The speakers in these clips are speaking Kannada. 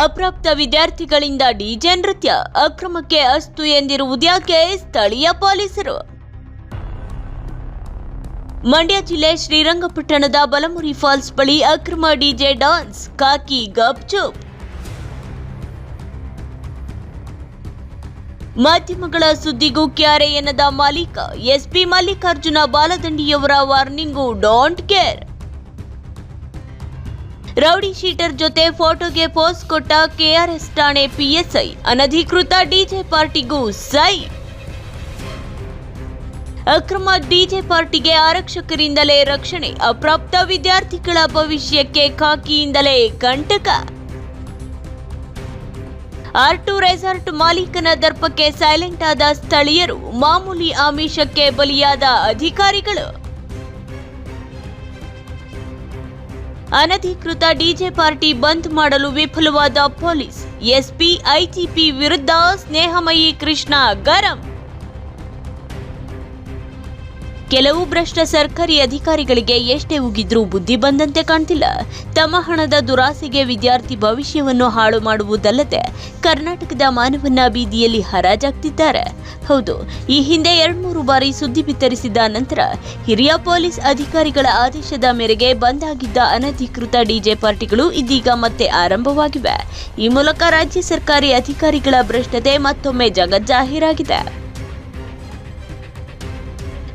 ಅಪ್ರಾಪ್ತ ವಿದ್ಯಾರ್ಥಿಗಳಿಂದ ಡಿಜೆ ನೃತ್ಯ ಅಕ್ರಮಕ್ಕೆ ಅಸ್ತು ಎಂದಿರುವುದ್ಯಾಕೆ ಸ್ಥಳೀಯ ಪೊಲೀಸರು. ಮಂಡ್ಯ ಜಿಲ್ಲೆ ಶ್ರೀರಂಗಪಟ್ಟಣದ ಬಲಮುರಿ ಫಾಲ್ಸ್ ಬಳಿ ಅಕ್ರಮ ಡಿಜೆ ಡಾನ್ಸ್, ಕಾಕಿ ಗಪ್ಚುಪ್ ಮಾಧ್ಯಮಗಳ ಸುದ್ದಿಗೂ ಕ್ಯಾರೆ ಎನ್ನದ ಮಾಲೀಕ, SP Mallikarjuna ಬಾಲದಂಡಿಯವರ warning don't care. Rowdy sheeter ಜೊತೆ ಫೋಟೋಗೆ ಪೋಸ್ ಕೊಟ್ಟ ಕೆಆರ್ಎಸ್ ಠಾಣೆ ಪಿಎಸ್ಐ. ಅನಧಿಕೃತ ಡಿಜೆ ಪಾರ್ಟಿಗೂ ಸೈ. ಅಕ್ರಮ ಡಿಜೆ ಪಾರ್ಟಿಗೆ ಆರಕ್ಷಕರಿಂದಲೇ ರಕ್ಷಣೆ, ಅಪ್ರಾಪ್ತ ವಿದ್ಯಾರ್ಥಿಗಳ ಭವಿಷ್ಯಕ್ಕೆ ಖಾಕಿಯಿಂದಲೇ ಕಂಟಕ. ಆರ್ ಟು ರೆಸಾರ್ಟ್ ಮಾಲೀಕನ ದರ್ಪಕ್ಕೆ ಸೈಲೆಂಟ್ ಆದ ಸ್ಥಳೀಯರು, ಮಾಮೂಲಿ ಆಮಿಷಕ್ಕೆ ಬಲಿಯಾದ ಅಧಿಕಾರಿಗಳು. ಅನಧಿಕೃತ ಡಿಜೆ ಪಾರ್ಟಿ ಬಂದ್ ಮಾಡಲು ವಿಫಲವಾದ ಪೊಲೀಸ್. ಎಸ್ಪಿ, ಐಟಿಪಿ ವಿರುದ್ಧ ಸ್ನೇಹಮಯಿ ಕೃಷ್ಣ ಗರಂ. ಕೆಲವು ಭ್ರಷ್ಟ ಸರ್ಕಾರಿ ಅಧಿಕಾರಿಗಳಿಗೆ ಎಷ್ಟೇ ಉಗಿದ್ರೂ ಬುದ್ಧಿ ಬಂದಂತೆ ಕಾಣ್ತಿಲ್ಲ. ತಮ್ಮ ಹಣದ ದುರಾಸೆಗೆ ವಿದ್ಯಾರ್ಥಿ ಭವಿಷ್ಯವನ್ನು ಹಾಳು ಮಾಡುವುದಲ್ಲದೆ ಕರ್ನಾಟಕದ ಮಾನವನ ಬೀದಿಯಲ್ಲಿ ಹರಾಜಾಗ್ತಿದ್ದಾರೆ. ಹೌದು, ಈ ಹಿಂದೆ ಎರಡ್ಮೂರು ಬಾರಿ ಸುದ್ದಿ ಬಿತ್ತರಿಸಿದ ನಂತರ ಹಿರಿಯ ಪೊಲೀಸ್ ಅಧಿಕಾರಿಗಳ ಆದೇಶದ ಮೇರೆಗೆ ಬಂದ್ ಆಗಿದ್ದ ಅನಧಿಕೃತ ಡಿಜೆ ಪಾರ್ಟಿಗಳು ಇದೀಗ ಮತ್ತೆ ಆರಂಭವಾಗಿವೆ. ಈ ಮೂಲಕ ರಾಜ್ಯ ಸರ್ಕಾರಿ ಅಧಿಕಾರಿಗಳ ಭ್ರಷ್ಟತೆ ಮತ್ತೊಮ್ಮೆ ಜಗಜ್ಜಾಹೀರಾಗಿದೆ.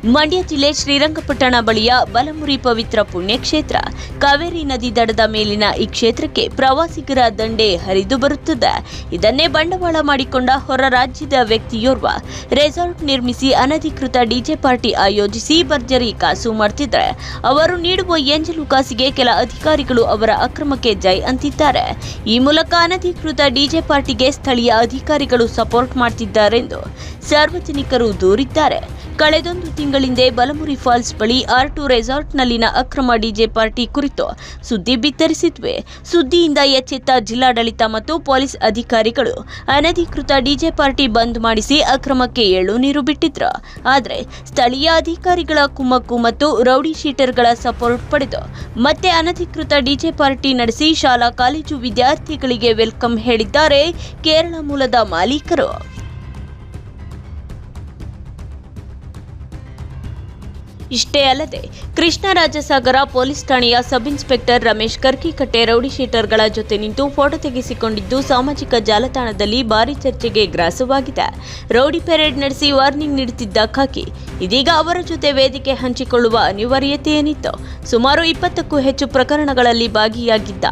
ಮಂಡ್ಯ ಜಿಲ್ಲೆ ಶ್ರೀರಂಗಪಟ್ಟಣ ಬಳಿಯ ಬಲಮುರಿ ಪವಿತ್ರ ಪುಣ್ಯಕ್ಷೇತ್ರ. ಕಾವೇರಿ ನದಿ ದಡದ ಮೇಲಿನ ಈ ಕ್ಷೇತ್ರಕ್ಕೆ ಪ್ರವಾಸಿಗರ ದಂಡೆ ಹರಿದು ಬರುತ್ತದೆ. ಇದನ್ನೇ ಬಂಡವಾಳ ಮಾಡಿಕೊಂಡ ಹೊರ ರಾಜ್ಯದ ವ್ಯಕ್ತಿಯೋರ್ವ ರೆಸಾರ್ಟ್ ನಿರ್ಮಿಸಿ ಅನಧಿಕೃತ ಡಿಜೆ ಪಾರ್ಟಿ ಆಯೋಜಿಸಿ ಭರ್ಜರಿ ಕಾಸು ಮಾಡ್ತಿದ್ದಾರೆ. ಅವರು ನೀಡುವ ಎಂಜಲು ಕಾಸಿಗೆ ಕೆಲ ಅಧಿಕಾರಿಗಳು ಅವರ ಅಕ್ರಮಕ್ಕೆ ಜೈ ಅಂತಿದ್ದಾರೆ. ಈ ಮೂಲಕ ಅನಧಿಕೃತ ಡಿಜೆ ಪಾರ್ಟಿಗೆ ಸ್ಥಳೀಯ ಅಧಿಕಾರಿಗಳು ಸಪೋರ್ಟ್ ಮಾಡ್ತಿದ್ದಾರೆಂದು ಸಾರ್ವಜನಿಕರು ದೂರಿದ್ದಾರೆ. ಕಳೆದೊಂದು ತಿಂಗಳಿಂದೆ ಬಲಮುರಿ ಫಾಲ್ಸ್ ಬಳಿ ಆರ್ ಟು ರೆಸಾರ್ಟ್ನಲ್ಲಿನ ಅಕ್ರಮ ಡಿಜೆ ಪಾರ್ಟಿ ಕುರಿತು ಸುದ್ದಿ ಬಿತ್ತರಿಸಿದ್ವೆ. ಸುದ್ದಿಯಿಂದ ಎಚ್ಚೆತ್ತ ಜಿಲ್ಲಾಡಳಿತ ಮತ್ತು ಪೊಲೀಸ್ ಅಧಿಕಾರಿಗಳು ಅನಧಿಕೃತ ಡಿಜೆ ಪಾರ್ಟಿ ಬಂದ್ ಮಾಡಿಸಿ ಅಕ್ರಮಕ್ಕೆ ಏಳು ನೀರು ಬಿಟ್ಟಿದ್ರು. ಆದರೆ ಸ್ಥಳೀಯ ಅಧಿಕಾರಿಗಳ ಕುಮ್ಮಕ್ಕು ಮತ್ತು ರೌಡಿ ಶೀಟರ್ಗಳ ಸಪೋರ್ಟ್ ಪಡೆದು ಮತ್ತೆ ಅನಧಿಕೃತ ಡಿಜೆ ಪಾರ್ಟಿ ನಡೆಸಿ ಶಾಲಾ ಕಾಲೇಜು ವಿದ್ಯಾರ್ಥಿಗಳಿಗೆ ವೆಲ್ಕಮ್ ಹೇಳಿದ್ದಾರೆ ಕೇರಳ ಮೂಲದ ಮಾಲೀಕರು. ಇಷ್ಟೇ ಅಲ್ಲದೆ ಕೃಷ್ಣರಾಜಸಾಗರ ಪೊಲೀಸ್ ಠಾಣೆಯ sub inspector Ramesh Karkikatte rowdy ಶೀಟರ್ಗಳ ಜೊತೆ ನಿಂತು ಫೋಟೋ ತೆಗೆಸಿಕೊಂಡಿದ್ದು ಸಾಮಾಜಿಕ ಜಾಲತಾಣದಲ್ಲಿ ಭಾರಿ ಚರ್ಚೆಗೆ ಗ್ರಾಸವಾಗಿದೆ. ರೌಡಿ ಪೆರೇಡ್ ನಡೆಸಿ ವಾರ್ನಿಂಗ್ ನೀಡುತ್ತಿದ್ದ ಖಾಕಿ, ಇದೀಗ ಅವರ ಜೊತೆ ವೇದಿಕೆ ಹಂಚಿಕೊಳ್ಳುವ ಅನಿವಾರ್ಯತೆ ಏನಿತ್ತು ಸುಮಾರು ಇಪ್ಪತ್ತಕ್ಕೂ ಹೆಚ್ಚು ಪ್ರಕರಣಗಳಲ್ಲಿ ಭಾಗಿಯಾಗಿದ್ದ.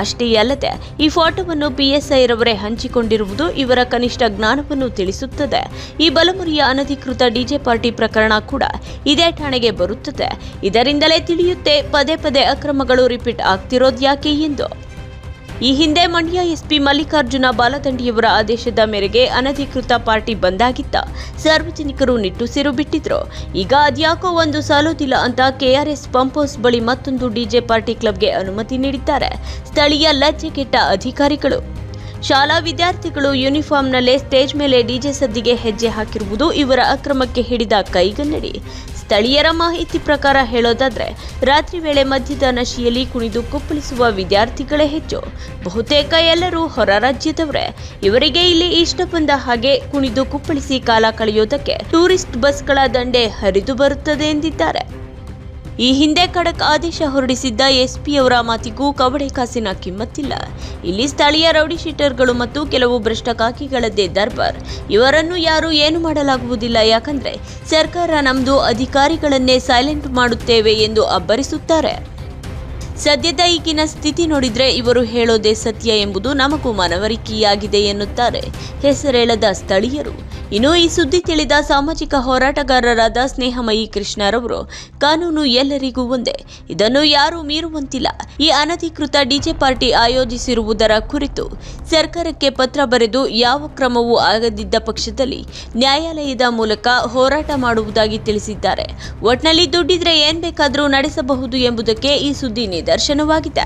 ಅಷ್ಟೇ ಅಲ್ಲದೆ, ಈ ಫೋಟೋವನ್ನು ಪಿಎಸ್ಐ ರವರೇ ಹಂಚಿಕೊಂಡಿರುವುದು ಇವರ ಕನಿಷ್ಠ ಜ್ಞಾನವನ್ನು ತಿಳಿಸುತ್ತದೆ. ಈ ಬಲಮುರಿಯ ಅನಧಿಕೃತ ಡಿಜೆ ಪಾರ್ಟಿ ಪ್ರಕರಣ ಕೂಡ ಇದೇ ಠಾಣೆಗೆ ಬರುತ್ತದೆ. ಇದರಿಂದಲೇ ತಿಳಿಯುತ್ತೆ ಪದೇ ಪದೇ ಅಕ್ರಮಗಳು ರಿಪೀಟ್ ಆಗ್ತಿರೋದ್ಯಾಕೆ ಎಂದು. ಈ ಹಿಂದೆ ಮಂಡ್ಯ ಎಸ್ಪಿ ಮಲ್ಲಿಕಾರ್ಜುನ ಬಾಲದಂಡಿಯವರ ಆದೇಶದ ಮೇರೆಗೆ ಅನಧಿಕೃತ ಪಾರ್ಟಿ ಬಂದಾಗಿತ್ತ. ಸಾರ್ವಜನಿಕರು ನಿಟ್ಟುಸಿರು ಬಿಟ್ಟಿದ್ರು. ಈಗ ಅದ್ಯಾಕೋ ಒಂದು ಸಾಲೋದಿಲ್ಲ ಅಂತ ಕೆಆರ್ಎಸ್ ಪಂಪ್ ಹೌಸ್ ಬಳಿ ಮತ್ತೊಂದು ಡಿಜೆ ಪಾರ್ಟಿ ಕ್ಲಬ್ಗೆ ಅನುಮತಿ ನೀಡಿದ್ದಾರೆ. ಸ್ಥಳೀಯ ಲಜ್ಜೆಗೆಟ್ಟ ಅಧಿಕಾರಿಗಳು. ಶಾಲಾ ವಿದ್ಯಾರ್ಥಿಗಳು ಯೂನಿಫಾರ್ಮ್ನಲ್ಲೇ ಸ್ಟೇಜ್ ಮೇಲೆ ಡಿಜೆ ಸದ್ದಿಗೆ ಹೆಜ್ಜೆ ಹಾಕಿರುವುದು ಇವರ ಅಕ್ರಮಕ್ಕೆ ಹಿಡಿದ ಕೈಗನ್ನಡಿ. ಸ್ಥಳೀಯರ ಮಾಹಿತಿ ಪ್ರಕಾರ ಹೇಳೋದಾದ್ರೆ, ರಾತ್ರಿ ವೇಳೆ ಮದ್ಯದ ನಶೆಯಲ್ಲಿ ಕುಣಿದು ಕುಪ್ಪಳಿಸುವ ವಿದ್ಯಾರ್ಥಿಗಳೇ ಹೆಚ್ಚು. ಬಹುತೇಕ ಎಲ್ಲರೂ ಹೊರ ರಾಜ್ಯದವರೇ. ಇವರಿಗೆ ಇಲ್ಲಿ ಇಷ್ಟ ಬಂದ ಹಾಗೆ ಕುಣಿದು ಕುಪ್ಪಳಿಸಿ ಕಾಲ ಕಳೆಯೋದಕ್ಕೆ ಟೂರಿಸ್ಟ್ ಬಸ್ಗಳ ದಂಡೆ ಹರಿದು ಬರುತ್ತದೆ ಎಂದಿದ್ದಾರೆ. ಈ ಹಿಂದೆ ಖಡಕ್ ಆದೇಶ ಹೊರಡಿಸಿದ್ದ ಎಸ್ಪಿಯವರ ಮಾತಿಗೂ ಕವಡೆ ಕಾಸಿನ ಕಿಮ್ಮತ್ತಿಲ್ಲ. ಇಲ್ಲಿ ಸ್ಥಳೀಯ ರೌಡಿ ಶೀಟರ್ಗಳು ಮತ್ತು ಕೆಲವು ಭ್ರಷ್ಟ ಕಾಕಿಗಳದ್ದೇ ದರ್ಬಾರ್. ಇವರನ್ನು ಯಾರು ಏನು ಮಾಡಲಾಗುವುದಿಲ್ಲ, ಯಾಕಂದ್ರೆ ಸರ್ಕಾರ ನಮ್ದು ಅಧಿಕಾರಿಗಳನ್ನೇ ಸೈಲೆಂಟ್ ಮಾಡುತ್ತೇವೆ ಎಂದು ಅಬ್ಬರಿಸುತ್ತಾರೆ. ಸದ್ಯದ ಈಗಿನ ಸ್ಥಿತಿ ನೋಡಿದ್ರೆ ಇವರು ಹೇಳೋದೇ ಸತ್ಯ ಎಂಬುದು ನಮಗೂ ಮನವರಿಕೆಯಾಗಿದೆ ಎನ್ನುತ್ತಾರೆ. ಹೆಸರೇಳದ ಸ್ಥಳೀಯರು. ಇನ್ನು ಈ ಸುದ್ದಿ ತಿಳಿದ ಸಾಮಾಜಿಕ ಹೋರಾಟಗಾರರಾದ ಸ್ನೇಹಮಯಿ ಕೃಷ್ಣರವರು, ಕಾನೂನು ಎಲ್ಲರಿಗೂ ಒಂದೇ. ಇದನ್ನು ಯಾರೂ ಮೀರುವಂತಿಲ್ಲ. ಈ ಅನಧಿಕೃತ ಡಿಜೆ ಪಾರ್ಟಿ ಆಯೋಜಿಸಿರುವುದರ ಕುರಿತು ಸರ್ಕಾರಕ್ಕೆ ಪತ್ರ ಬರೆದು ಯಾವ ಕ್ರಮವೂ ಆಗದಿದ್ದ ಪಕ್ಷದಲ್ಲಿ ನ್ಯಾಯಾಲಯದ ಮೂಲಕ ಹೋರಾಟ ಮಾಡುವುದಾಗಿ ತಿಳಿಸಿದ್ದಾರೆ. ಒಟ್ನಲ್ಲಿ ದುಡ್ಡಿದ್ರೆ ಏನ್ ಬೇಕಾದರೂ ನಡೆಸಬಹುದು ಎಂಬುದಕ್ಕೆ ಈ ಸುದ್ದಿ ನಿದರ್ಶನವಾಗಿದೆ